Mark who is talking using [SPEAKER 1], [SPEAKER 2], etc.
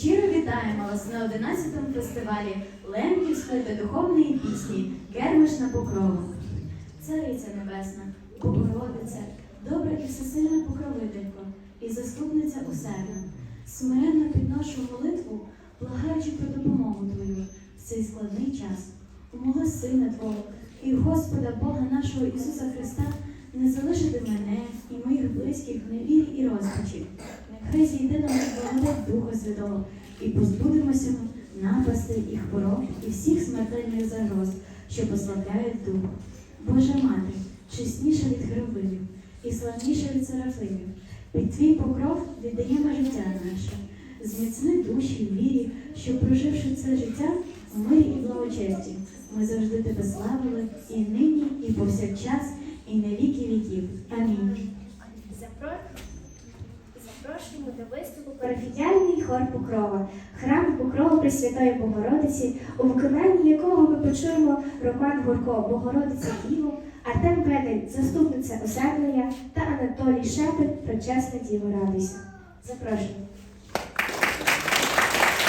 [SPEAKER 1] Щиро вітаємо вас на 11-му фестивалі Лемківської та духовної пісні Кермиш на покрову. Цариця Небесна, Богородиця, добра і всесильна покровителько, і заступниця усердна. Смиренно підношу молитву, благаючи про допомогу Твою в цей складний час. Умоли Сина Твого і Господа Бога нашого Ісуса Христа не залишити мене і моїх близьких в невірі і розпачі. Нехай зійде на нас благодать Духа Святого і позбудемося ми напасти і хвороб, і всіх смертельних загроз, що послабляють дух. Божа Мати, чесніша від херовимів і славніша від серафимів, під твій покров віддаємо життя наше. Зміцни душі в вірі, що проживши це життя в мирі і благочесті, ми завжди тебе славили і нині, і повсякчас, і на віки віків. Амінь.
[SPEAKER 2] Запрошуємо до виступу
[SPEAKER 3] Парафіяльний хор Покрова, храм Покрова Пресвятої Богородиці, у виконанні якого ми почуємо Роман Гурко Богородиця Діво, Артем Педель, заступниця Осердія та Анатолій Шепет, Пречесна Діво Радуйся. Запрошую.